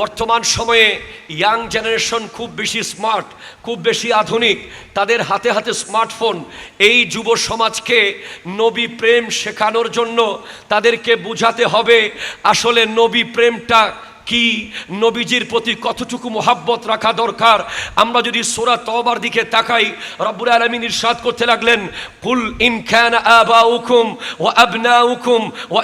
বর্তমান সময়ে young generation খুব বেশি স্মার্ট খুব বেশি আধুনিক। তাদের হাতে হাতে স্মার্টফোন এই যুব সমাজকে নবী প্রেম শেখানোর জন্য তাদেরকে বুঝাতে হবে, আসলে নবী প্রেমটা কি নবীজির প্রতি কতটুকু মোহাব্বত রাখা দরকার? আমরা যদি সোরা তবার দিকে তাকাই, রব্বুল আলমিন ইরশাদ করতে লাগলেন, কুল ইন খান আবাউকুম ওয়া আবনাউকুম ওয়া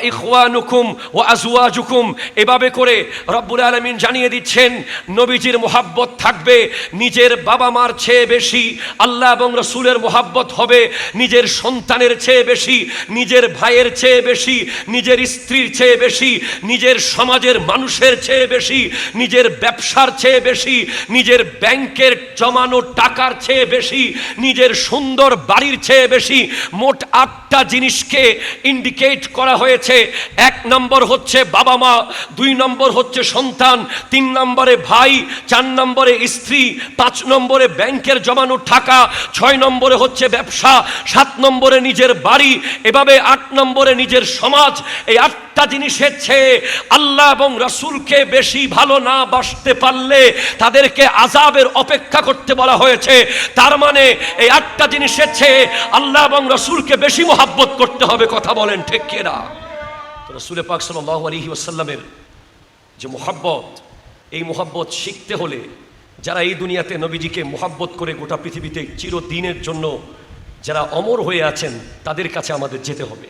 ও ওয়া আজওয়াজুকুম। এভাবে করে রব্বুল আলমিন জানিয়ে দিচ্ছেন, নবীজির মোহাব্বত থাকবে, নিজের বাবা মার চেয়ে বেশি, আল্লাহ এবং রসুলের মোহাব্বত হবে, নিজের সন্তানের চেয়ে বেশি, নিজের ভাইয়ের চেয়ে বেশি, নিজের স্ত্রীর চেয়ে বেশি, নিজের সমাজের মানুষের চেয়ে বেশি, নিজের ব্যবসার চেয়ে বেশি, নিজের ব্যাংকের জমানো টাকার চেয়ে বেশি, নিজের সুন্দর বাড়ির চেয়ে বেশি, মোট আটটা জিনিসকে ইন্ডিকেট করা হয়েছে। এক নম্বর হচ্ছে বাবা মা, দুই নম্বর হচ্ছে সন্তান, তিন নম্বরে ভাই, চার নম্বরে স্ত্রী, পাঁচ নম্বরে ব্যাংকের জমানো টাকা, ছয় নম্বরে হচ্ছে ব্যবসা, সাত নম্বরে নিজের বাড়ি, এভাবে আট নম্বরে নিজের সমাজ, এই আটটা জিনিসের চেয়ে আল্লাহ এবং রাসূলকে বেশি ভালো না বাসতে পারলে তাদেরকে আজাবের অপেক্ষা করতে বলা হয়েছে। তার মানে এই আটটা জিনিসের চেয়ে আল্লাহ এবং রসুলকে বেশি মোহাব্বত করতে হবে, কথা বলেন ঠিক কিনা? রসুলে পাক সাল্লাহ আলহি ওয়াসাল্লামের যে মোহাব্বত, এই মোহাব্বত শিখতে হলে যারা এই দুনিয়াতে নবীজিকে মোহাব্বত করে গোটা পৃথিবীতে চিরদিনের জন্য যারা অমর হয়ে আছেন, তাদের কাছে আমাদের যেতে হবে।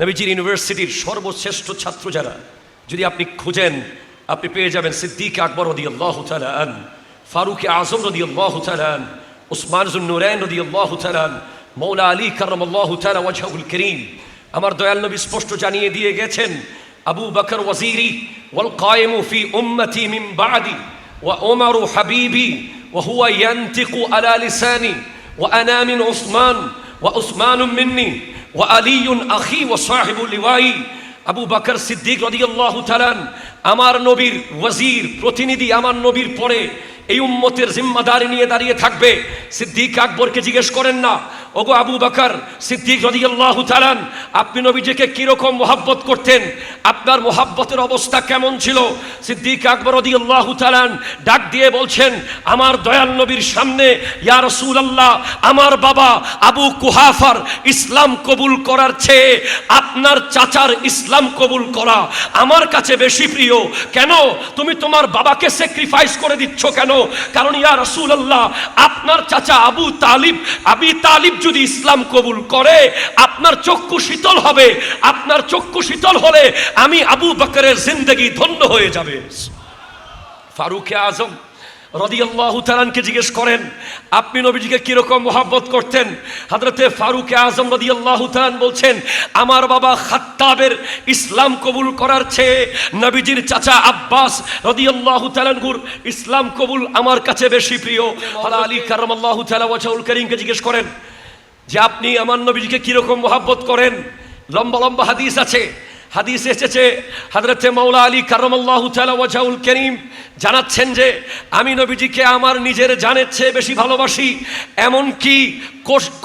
নবীজির ইউনিভার্সিটির সর্বশ্রেষ্ঠ ছাত্র যারা, যদি আপনি খুঁজেন আপনি পেয়ে যাবেন সিদ্দিক আকবর রদি আল্লাহ তালান ফারুক আজম রদি আল্লাহ তালান উসমান নুরাইন রদি আল্লাহ তালান মৌলা আলী কারম আল্লাহ তালা ওয়াজহুল করিম আমার দয়াল নবী স্পষ্ট জানিয়ে দিয়ে গেছেন আবু বকর ওয়াজিরি ওয়াল কায়েমু ফি উম্মতি মিন বাদি ওয়া ওমরু হাবিবি وهو ينطق على لساني وأنا من عثمان وعثمان مني وعلي أخي وصاحب لوائي আবু বাকর সিদ্দিক রদিয়াল্লাহু আমার নবীর ওয়াজির প্রতিনিধি আমার নবীর পরে এই উম্মতের জিম্মাদারি নিয়ে দাঁড়িয়ে থাকবে। সিদ্দিক আকবরকে জিজ্ঞেস করেন না, ওগো আবু বাকর সিদ্দিক রদিয়াল্লাহু তালান আপনি নবীজিকে কীরকম মোহাব্বত করতেন? আপনার মোহাব্বতের অবস্থা কেমন ছিল? সিদ্দিক আকবর রদিয়াল্লাহু তালান ডাক দিয়ে বলছেন, আমার দয়াল নবীর সামনে, ইয়া রাসূলুল্লাহ, আমার বাবা আবু কুহাফার ইসলাম কবুল করার চেয়ে আপনার চাচার ইসলাম কবুল করা আমার কাছে বেশি প্রিয়। কেন? তুমি তোমার বাবাকে স্যাক্রিফাইস করে দিচ্ছ কেন? কারণ ইয়া রাসূলুল্লাহ, আপনার চাচা আবু তালিব, আবি তালিব যদি ইসলাম কবুল করে, আপনার চক্ষু শীতল হবে। আপনার চক্ষু শীতল হলে আমি আবু বকরের জিন্দগি ধন্য হয়ে যাবে। ফারুকে আজম রদিয়াল্লাহু তালানকে জিজ্ঞেস করেন, আপনি নবীজিকে কীরকম মোহাব্বত করতেন? হাজরতে ফারুকে আজম রদিয়াল্লাহু তালান বলছেন, আমার বাবা খাত্তাবের ইসলাম কবুল করার চেয়ে নবীজির চাচা আব্বাস রদিয়াল্লাহু তালানগুর ইসলাম কবুল আমার কাছে বেশি প্রিয়। হলা আলী কারমাল্লাহু তালা ওয়াজাউল করিমকে জিজ্ঞেস করেন, যে আপনি আমার নবীজিকে কীরকম মোহাব্বত করেন? লম্বা লম্বা হাদিস আছে। হাদিস এসেছে হাজরতে মৌলা আলী কারমাল্লাহ ওয়াজাউল করিম জানাচ্ছেন যে, আমি নবীজিকে আমার নিজের জানের চেয়ে বেশি ভালোবাসি, এমনকি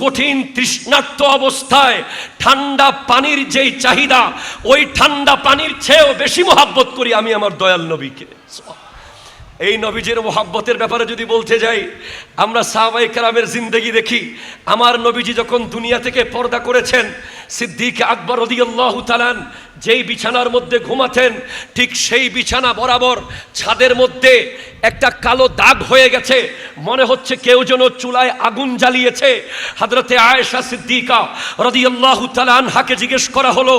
কঠিন তৃষ্ণার্ত অবস্থায় ঠান্ডা পানির যেই চাহিদা, ওই ঠান্ডা পানির চেয়েও বেশি মোহাব্বত করি আমি আমার দয়াল নবীকে। এই নবীজির মোহাব্বতের ব্যাপারে যদি বলতে যাই, আমরা সাহাবাই কারামের জিন্দগি দেখি, আমার নবীজি যখন দুনিয়া থেকে পর্দা করেছেন সিদ্দিক আকবর রদিয়াল্লাহ তালান যেই বিছানার মধ্যে ঘুমাতেন, ঠিক সেই বিছানা বরাবর ছাদের মধ্যে একটা কালো দাগ হয়ে গেছে। মনে হচ্ছে কেউ যেন চুলায় আগুন জ্বালিয়েছে। হাজরতে আয়েশা সিদ্দিকা রদিয়াল্লাহু তালানহাকে জিজ্ঞেস করা হলো,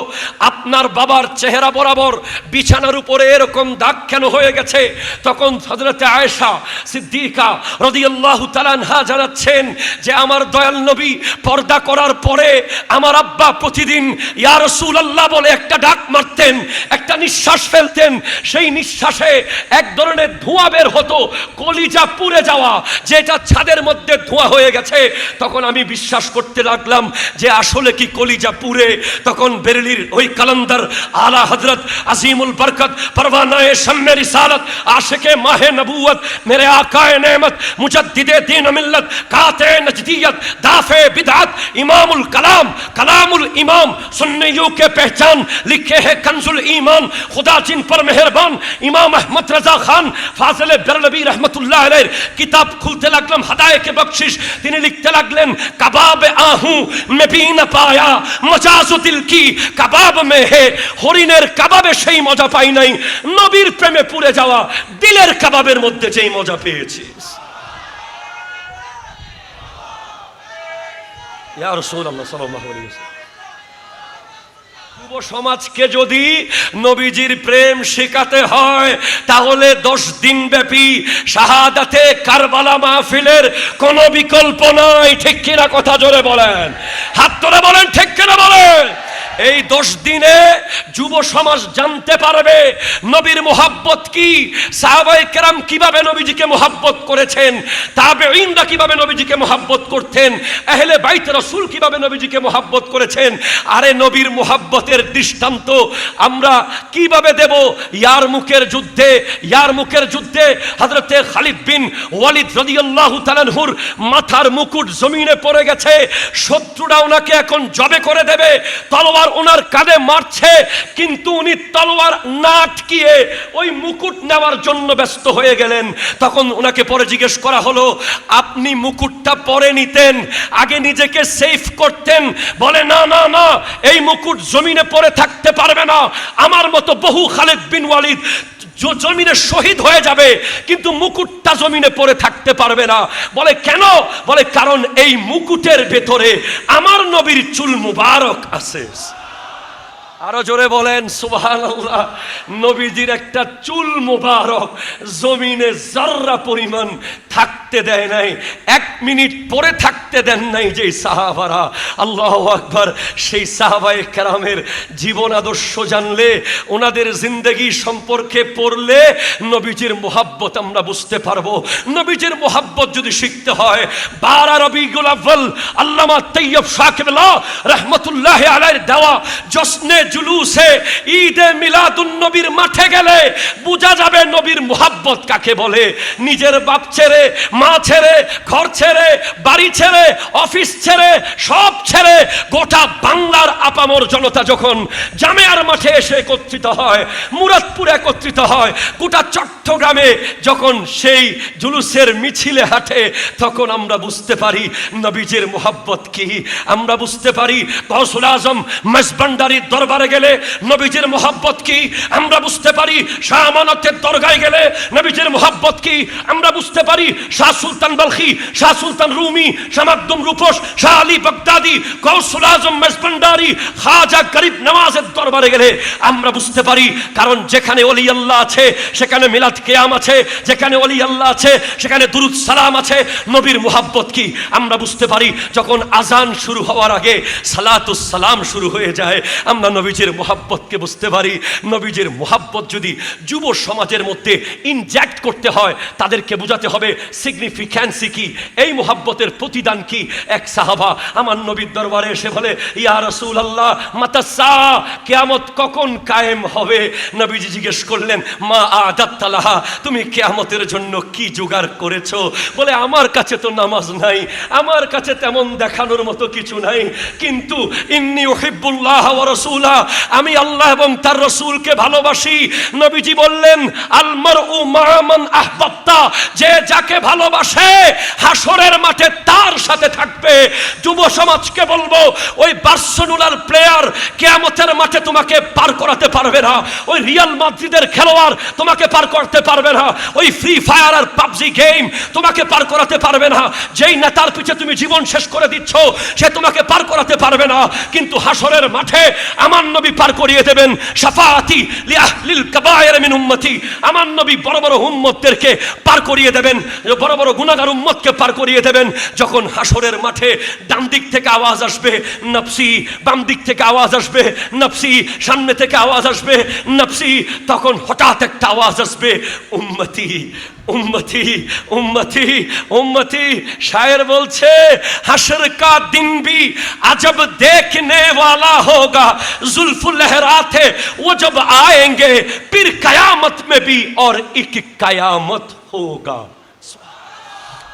আপনার বাবার চেহারা বরাবর বিছানার উপরে এরকম দাগ কেন হয়ে গেছে? তখন হজরতে আয়েশা সিদ্দিকা রদিয়াল্লাহু তালানহা জানাচ্ছেন যে, আমার দয়াল নবী পর্দা করার পরে আমার আব্বা প্রতিদিন ইয়া রাসূলুল্লাহ বলে একটা ডাক মারতেন, একটা নিঃশ্বাস ফেলতেন। সেই নিঃশ্বাসে এক ধরনের ধোঁয়া বের হতো, কলিজা পুড়ে যাওয়া, যেটা ছাদের মধ্যে ধোঁয়া হয়ে গেছে। তখন আমি বিশ্বাস করতে লাগলাম যে আসলে কি কলিজা পুড়ে। তখন বেরেলির ওই কালান্দার আলা হজরত আজিমুল বরকত, পরওয়ানায়ে শাম্মে রিসালত, আশিকে মাহে নবুয়ত মেরে আকায়ে নেমত, মুজদ্দিদে দ্বীন মিল্লত, কাতে নজদিয়ত, দাফে বিদআত ইমামুল কালাম, কালামুল इमाम सुन्नियों के पहचान लिखे हैं कंजुल ईमान खुदा जिन पर मेहरबान ইমাম আহমদ রাজা খান ফাজলে বেরলবি রহমতুল্লাহ আলের কিতাব খুলতে লাগলাম হাদায়ে কে বকশিস তিনি লিখতে লাগলেন কাবাব আহু মে ভি না পায়া মজাজু দিল কি কাবাব মে হে হরিণের কাবাবে সেই মজা পাই নাই নবীর প্রেমে পুড়ে যাওয়া দিলের কাবাবের মধ্যে যেই মজা পেয়েছি ইয়া রাসূলুল্লাহ সাল্লাল্লাহু আলাইহি ওয়াসাল্লাম যুব সমাজকে যদি নবীজির প্রেম শেখাতে হয়, তাহলে দশ দিন ব্যাপী শাহাদাতে কারবালা মাহফিলের কোনো বিকল্প নাই। ঠিক কিনা কথা জোরে বলেন। হাত তোরা বলেন, ঠিক কিনা বলেন? এই দশ দিনে যুব সমাজ জানতে পারবে নবীর মোহাব্বত কি সাহাবাই কেরাম কীভাবে নবীজিকে মোহাব্বত করেছেন তাবে ইন্দা কীভাবে নবীজিকে মোহাব্বত করতেন, আহলে বাইত রসুল কীভাবে নবীজিকে মোহাব্বত করেছেন, আরে নবীর মোহাব্বতের দৃষ্টান্ত আমরা কীভাবে দেব ইয়ার মুখের যুদ্ধে, ইয়ার মুখের যুদ্ধে হজরতে খালিদ বিন ওয়ালিদ রদিয়াল্লাহু তালানহুর মাথার মুকুট জমিনে পড়ে গেছে, শত্রুরা ওনাকে এখন জবে করে দেবে, তলোয়ার ওনার কাঁধে মারছে, কিন্তু উনি তলোয়ার না আটকিয়ে ওই মুকুট নেওয়ার জন্য ব্যস্ত হয়ে গেলেন। তখন ওনাকে পরে জিজ্ঞেস করা হলো, আপনি মুকুটটা পরে নিতেন, আগে নিজেকে সেফ করতেন। বলে, না না না, এই মুকুট জমিনে পরে থাকতে পারবে না। আমার মতো বহু খালেদ বিন ওয়ালিদ জমিনে শহীদ হয়ে যাবে, কিন্তু মুকুটটা জমিনে পড়ে থাকতে পারবে না। বলে, কেন? বলে, কারণ এই মুকুটের ভেতরে আমার নবীর চুল মুবারক আছে। আরও জোরে বলেন সুবহান নবীজির একটা চুল মোবারক জমিনে জাররা পরিমাণ থাকতে দেয় নাই, এক মিনিট পরে থাকতে দেন নাই যে সাহাবারা। আল্লাহ আকবার, সেই সাহাবায়ে কেরামের জীবন আদর্শ জানলে, ওনাদের জিন্দগি সম্পর্কে পড়লে নবীজির মোহাব্বত আমরা বুঝতে পারব। নবীজির মোহাব্বত যদি শিখতে হয়, বারা রবিগুল আব্বাল আল্লামা তৈয়ব সাকিবুল্লাহ রহমতুল্লাহ আলাইহির দেওয়া, জশ্নে জুলুসে ঈদে মিলাদুন নবীর মাঠে গেলে বোঝা যাবে নবীর মোহাব্বত কাকে বলে। নিজের বাপ ছেড়ে, মা ছেড়ে, ঘর ছেড়ে, বাড়ি ছেড়ে, অফিস ছেড়ে, সব ছেড়ে গোটা বাংলার আপামর জনতা যখন জামেয়ার মাঠে এসে একত্রিত হয়, মুরাদপুর একত্রিত হয়, গোটা চট্টগ্রামে যখন সেই জুলুসের মিছিলে হাঁটে, তখন আমরা বুঝতে পারি নবীজির মোহাব্বত কি। আমরা বুঝতে পারি গৌসুল আজম মেজবান্ডারির দরবারে গেলে নবীজির মোহাব্বত কি? আমরা বুঝতে পারি শাহ আমানতের দরগায় গেলে নবীজির মোহাব্বত কি? আমরা বুঝতে পারি শাহ সুলতান বালখি, শাহ সুলতান রুমি, শাহ মাকদুম রূপস, শাহ আলী বাগদাদি গৌসুল আজম মেজবান্ডারি খাজা গরিব নওয়াজের দরবারে গেলে আমরা বুঝতে পারি, কারণ যেখানে অলি আল্লাহ আছে, সেখানে মিলাদ কেয়াম আছে, যেখানে অলি আল্লাহ আছে, সেখানে দুরুদ সালাম আছে, নবীর মুহাব্বত কি? আমরা বুঝতে পারি, যখন আজান শুরু হওয়ার আগে সালাতুস সালাম শুরু হয়ে যায়, আমরা নবীজির মোহাব্বতকে বুঝতে পারি। নবীজির মোহাব্বত যদি যুব সমাজের মধ্যে ইনজেক্ট করতে হয়, তাদেরকে বোঝাতে হবে সিগনিফিক্যান্সি কি? এই মোহাব্বতের প্রতিদান কি? এক সাহাবা আমার নবীর দরবারে এসে বলে, ইয়া রসুল আল্লাহ মাতাসা, কেয়ামত কখন কায়েম হবে? নবীজি জিজ্ঞেস করলেন, মা আদাত্তালাহা তুমি কেয়ামতের জন্য কি জোগাড় করেছ? বলে, আমার কাছে তো নামাজ নাই, আমার কাছে তেমন দেখানোর মতো কিছু নাই, কিন্তু ইন্নি ওহিবুল্লাহ রাসূলা আমি আল্লাহ এবং তার রসুলকে ভালোবাসি। নবীজি বললেন আলমার উ মামান আহবাত্তা যে যাকে ভালোবাসে হাসরের মাঠে তার সাথে থাকবে। যুব সমাজকে বলব, ওই বার্সেলোনার প্লেয়ার কেয়ামতের মাঠে তোমাকে পার করাতে পারবে না। ওই রিয়াল মাদ্রিদের খেলোয়াড় তোমাকে পার করতে পারবে না। ওই ফ্রি ফায়ার আর পাবজি গেম তোমাকে পার করাতে পারবে না। যেই নেতার পিছে তুমি জীবন শেষ করে দিচ্ছ, সে তোমাকে পার করাতে পারবে না। কিন্তু হাসরের মাঠে আমার নবী পার করিয়ে দেবেন সাফাতি লিয়াহলিল কাবায়ের মিন উম্মতি। আমার নবী বড় বড় উম্মতদেরকে পার করিয়ে দেবেন, বড় বড় গুনাহগার উম্মতকে পার করিয়ে দেবেন। যখন হাসরের মাঠে ডান দিক থেকে আওয়াজ আসবে, নফসি, বাম দিক থেকে আওয়াজ আসবে, নফসি, সামনে থেকে আওয়াজ আসবে, নফসি, তখন হঠাৎ একটা আওয়াজ আসবে, উম্মতি উম্মতি উম্মতি উম্মতি। শায়ের বলছে হাসর কা দিন ভি আজব দেখনে ওয়ালা হোগা जुल्फ लहराते वो जब आएंगे फिर कयामत में भी और एक कयामत होगा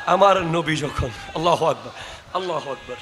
আমার নবী যখন আল্লাহ আকবর আল্লাহ আকবর